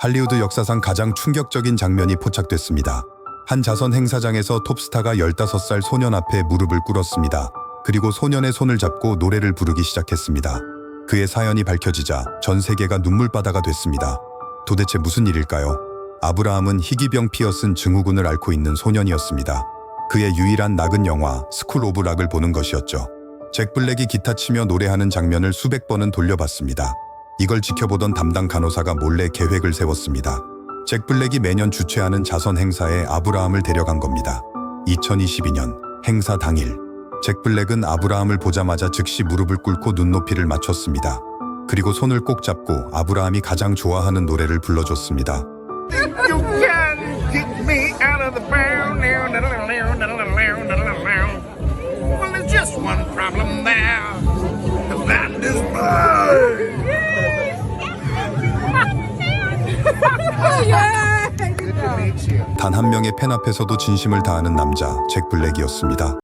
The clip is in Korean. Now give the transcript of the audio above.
할리우드 역사상 가장 충격적인 장면이 포착됐습니다. 한 자선 행사장에서 톱스타가 15살 소년 앞에 무릎을 꿇었습니다. 그리고 소년의 손을 잡고 노래를 부르기 시작했습니다. 그의 사연이 밝혀지자 전 세계가 눈물바다가 됐습니다. 도대체 무슨 일일까요? 아브라함은 희귀병 피어슨 증후군을 앓고 있는 소년이었습니다. 그의 유일한 낙은 영화 스쿨 오브 락을 보는 것이었죠. 잭 블랙이 기타 치며 노래하는 장면을 수백 번은 돌려봤습니다. 이걸 지켜보던 담당 간호사가 몰래 계획을 세웠습니다. 잭 블랙이 매년 주최하는 자선 행사에 아브라함을 데려간 겁니다. 2022년 행사 당일 잭 블랙은 아브라함을 보자마자 즉시 무릎을 꿇고 눈높이를 맞췄습니다. 그리고 손을 꼭 잡고 아브라함이 가장 좋아하는 노래를 불러줬습니다. 단 한 명의 팬 앞에서도 진심을 다하는 남자 잭 블랙이었습니다.